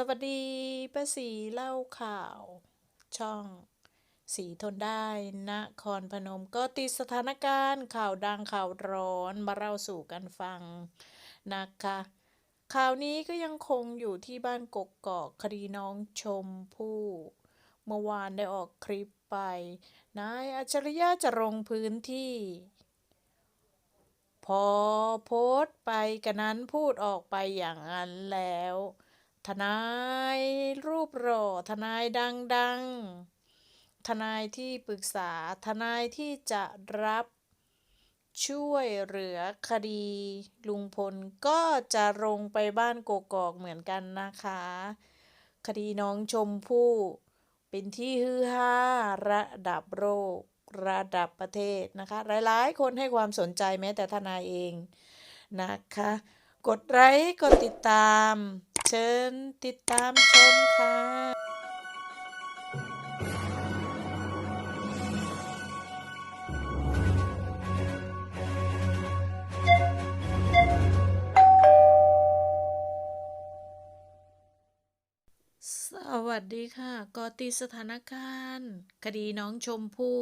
สวัสดีป้าสีเล่าข่าว ช่อง สีทนได้นครพนมก็ติดสถานการณ์ข่าวดังข่าวร้อนมาเล่าสู่กันฟังนะคะ ข่าวนี้ก็ยังคงอยู่ที่บ้านกกกอกคดีน้องชมพู่ เมื่อวานได้ออกคลิปไปนายอัจฉริยะจะลงพื้นที่ พอโพสต์ไปกันนั้นพูดออกไปอย่างนั้นแล้ว ทนายรูปหล่อทนายดังๆ ทนายที่ปรึกษา ทนายที่จะรับช่วยเหลือคดีลุงพลก็จะลงไปบ้านกกอกเหมือนกันนะคะ คดีน้องชมพู่เป็นที่ฮือฮาระดับโลกระดับประเทศนะคะ หลายๆ คนให้ความสนใจแม้แต่ทนายเองนะคะ กดไลค์กดติดตาม เชิญติดตามชมค่ะสวัสดีค่ะกอติสถานการณ์ คดีน้องชมพู่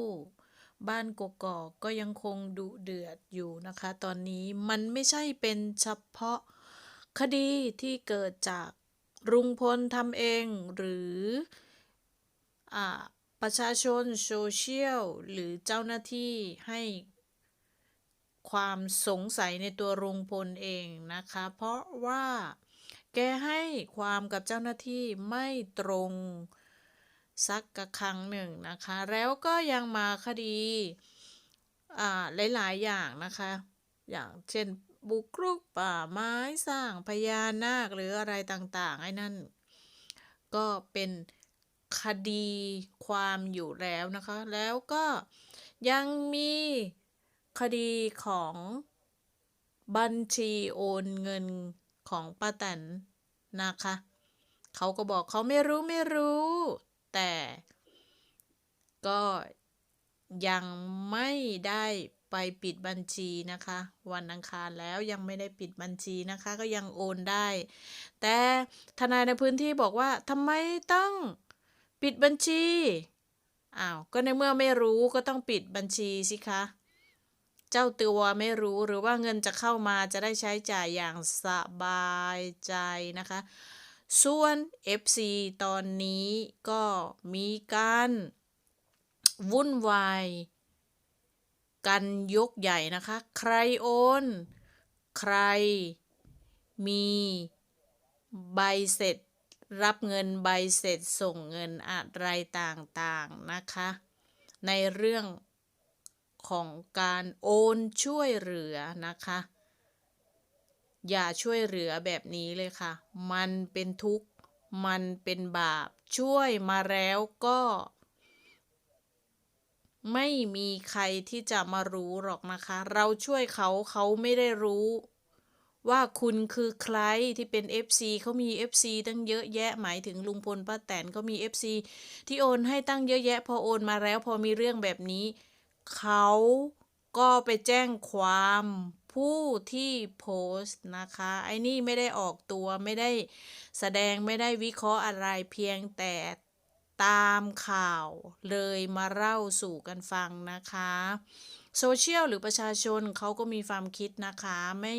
บ้านกกอกก็ยังคงดุเดือดอยู่นะคะ ตอนนี้มันไม่ใช่เป็นเฉพาะคดีที่เกิดจากรุงพลทำเองหรืออประชาชนโซเชียลหรือเจ้าหน้าที่ให้ความสงสัยในตัวรุงพลเองนะคะ เพราะว่าแกให้ความกับเจ้าหน้าที่ไม่ตรง สักกะครั้งหนึ่งนะคะ แล้วก็ยังมาคดีอ่าหลาย ๆ อย่างนะคะ อย่างเช่นบุกรุกป่าไม้สร้างพญานาคหรืออะไรต่างๆไอ้นั่น ก็เป็นคดีความอยู่แล้วนะคะ แล้วก็ยังมีคดีของบัญชีโอนเงินของป้าแตนนะคะ เขาก็บอกเขาไม่รู้ไม่รู้ แต่ก็ยังไม่ได้ไปปิดบัญชีนะคะ วันอังคารแล้วยังไม่ได้ปิดบัญชีนะคะ ก็ยังโอนได้ แต่ทนายในพื้นที่บอกว่าทำไมต้องปิดบัญชีอ้าวก็ในเมื่อไม่รู้ก็ต้องปิดบัญชีสิคะเจ้าตัวไม่รู้หรือว่าเงินจะเข้ามาจะได้ใช้จ่ายอย่างสบายใจนะคะ ส่วน FC ตอนนี้ก็มีการวุ่นวายกันยกใหญ่นะคะ ใครโอน ใครมีใบเสร็จ รับเงินใบเสร็จส่งเงินอะไรต่างๆนะคะ ในเรื่องของการโอนช่วยเหลือนะคะ อย่าช่วยเหลือแบบนี้เลยค่ะ มันเป็นทุกข์ มันเป็นบาป ช่วยมาแล้วก็ ไม่มีใครที่จะมารู้หรอกนะคะ เราช่วยเขาเขาไม่ได้รู้ ว่าคุณคือใครที่เป็น FC เขามี FC ตั้งเยอะแยะหมายถึงลุงพลป้าแตนเขามี FC ที่โอนให้ตั้งเยอะแยะ พอโอนมาแล้วพอมีเรื่องแบบนี้ เขาก็ไปแจ้งความ ผู้ที่โพสต์นะคะ ไอ้นี่ไม่ได้ออกตัวไม่ได้แสดงไม่ได้วิเคราะห์อะไรเพียงแต่ตามข่าวเลยมาเล่าสู่กันฟังนะคะโซเชียลหรือประชาชนเขาก็มีความคิดนะคะไม่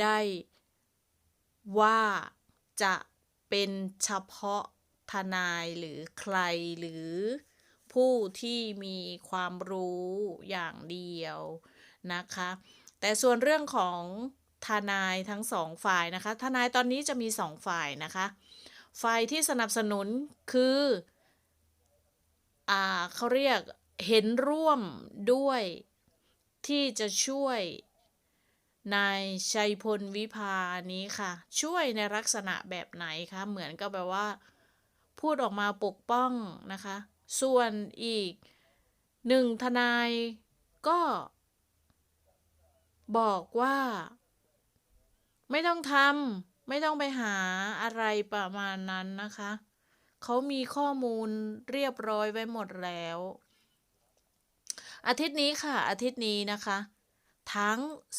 ได้ว่าจะเป็นเฉพาะทนายหรือใครหรือผู้ที่มีความรู้อย่างเดียวนะคะ แต่ส่วนเรื่องของทนายทั้งสองฝ่ายนะคะ ทนายตอนนี้จะมีสองฝ่ายนะคะ ฝ่ายที่สนับสนุนคืออ่าเขาเรียกเห็นร่วมด้วยที่จะช่วยนายชัยพลวิพานี้ค่ะ ช่วยในลักษณะแบบไหนคะ เหมือนกับแบบว่า พูดออกมาปกป้องนะคะ ส่วนอีกหนึ่งทนายก็ บอกว่า ไม่ต้องทำไม่ต้องไปหาอะไรประมาณนั้นนะคะ เขามีข้อมูลเรียบร้อยไว้หมดแล้ว อาทิตย์นี้ค่ะ อาทิตย์นี้นะคะ ทั้ง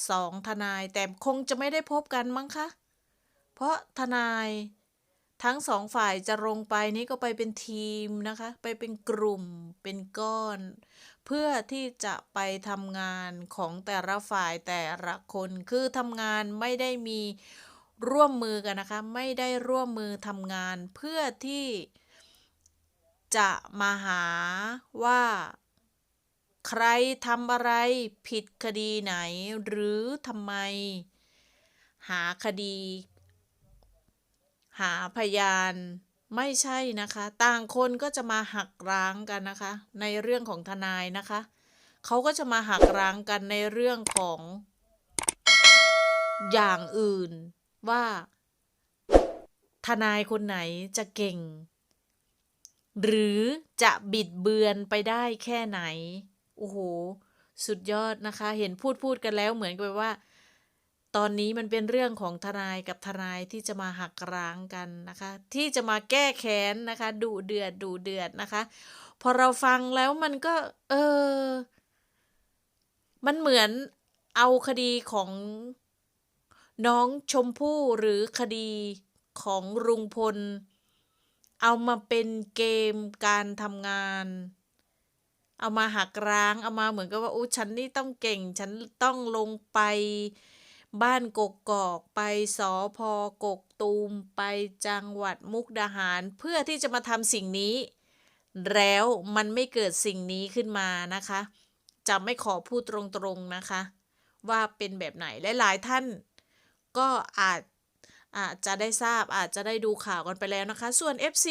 สองทนายแต่คงจะไม่ได้พบกันมั้งคะ เพราะทนาย ทั้งสองฝ่ายจะลงไปนี่ก็ไปเป็นทีมนะคะ ไปเป็นกลุ่มเป็นก้อน เพื่อที่จะไปทำงานของแต่ละฝ่ายแต่ละคน คือทำงานไม่ได้มีร่วมมือกันนะคะ ไม่ได้ร่วมมือทำงานเพื่อที่จะมาหาว่าใครทำอะไรผิดคดีไหน หรือทำไม หาคดี หาพยานไม่ใช่นะคะ ต่างคนก็จะมาหักร้างกันนะคะ ในเรื่องของทนายนะคะ เขาก็จะมาหักร้างกันในเรื่องของ อย่างอื่นว่า ทนายคนไหนจะเก่ง หรือจะบิดเบือนไปได้แค่ไหน โอ้โห สุดยอดนะคะ เห็นพูดพูดกันแล้วเหมือนกับว่า ตอนนี้มันเป็นเรื่องของทนายกับทนายที่จะมาหักร้างกันนะคะ ที่จะมาแก้แค้นนะคะดุเดือดดุเดือดนะคะ พอเราฟังแล้วมันก็ เออ มันเหมือนเอาคดีของน้องชมพู่หรือคดีของลุงพล เอามาเป็นเกมการทำงาน เอามาหักร้าง เอามาเหมือนกับว่าอู้ฉันนี่ต้องเก่ง ฉันต้องลงไป บ้านกกอกไปสอพอกกตูมไปจังหวัดมุกดาหาร เพื่อที่จะมาทำสิ่งนี้ แล้วมันไม่เกิดสิ่งนี้ขึ้นมานะคะ จะไม่ขอพูดตรงๆนะคะ ว่าเป็นแบบไหนและหลายท่าน ก็อาจอาจจะได้ทราบอาจจะได้ดูข่าวกันไปแล้วนะคะ ส่วน FC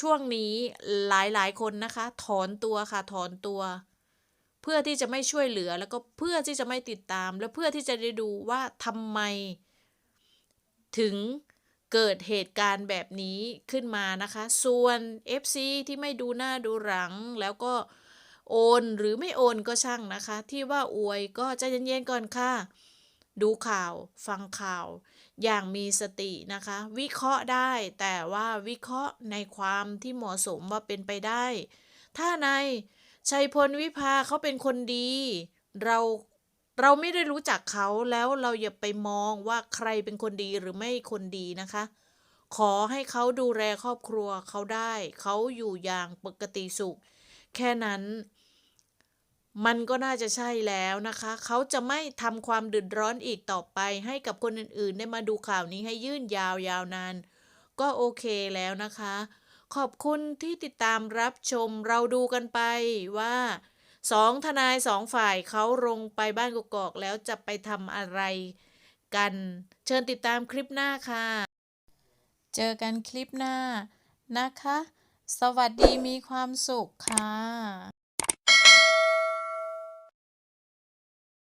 ช่วงนี้หลายๆ คนนะคะ ถอนตัวค่ะถอนตัว เพื่อที่จะไม่ช่วยเหลือแล้วก็เพื่อที่จะไม่ติดตาม และเพื่อที่จะได้ดูว่าทำไม ถึงเกิดเหตุการณ์แบบนี้ขึ้นมานะคะ ส่วน FC ที่ไม่ดูหน้าดูหลังแล้วก็โอนหรือไม่โอนก็ช่างนะคะ ที่ว่าอวยก็ใจเย็นๆก่อนค่ะ ดูข่าวฟังข่าว อย่างมีสตินะคะ วิเคราะห์ได้แต่ว่าวิเคราะห์ในความที่เหมาะสมว่าเป็นไปได้ ถ้าใน ชัยพลวิภาเขาเป็นคนดี เราเราไม่ได้รู้จักเขาแล้วเราอย่าไปมองว่าใครเป็นคนดีหรือไม่คนดีนะคะ ขอให้เขาดูแลครอบครัวเขาได้ เขาอยู่อย่างปกติสุข แค่นั้น มันก็น่าจะใช่แล้วนะคะ เขาจะไม่ทำความเดือดร้อนอีกต่อไป ให้กับคนอื่นๆ ได้มาดูข่าวนี้ให้ยื่นยาวยาวนาน ก็โอเคแล้วนะคะ ขอบคุณที่ติดตามรับชมเราดูกันไปว่าสองทนายสองฝ่ายเขาลงไปบ้านกกอกแล้วจะไปทำอะไรกัน เชิญติดตามคลิปหน้าค่ะ เจอกันคลิปหน้านะคะ สวัสดีมีความสุขค่ะ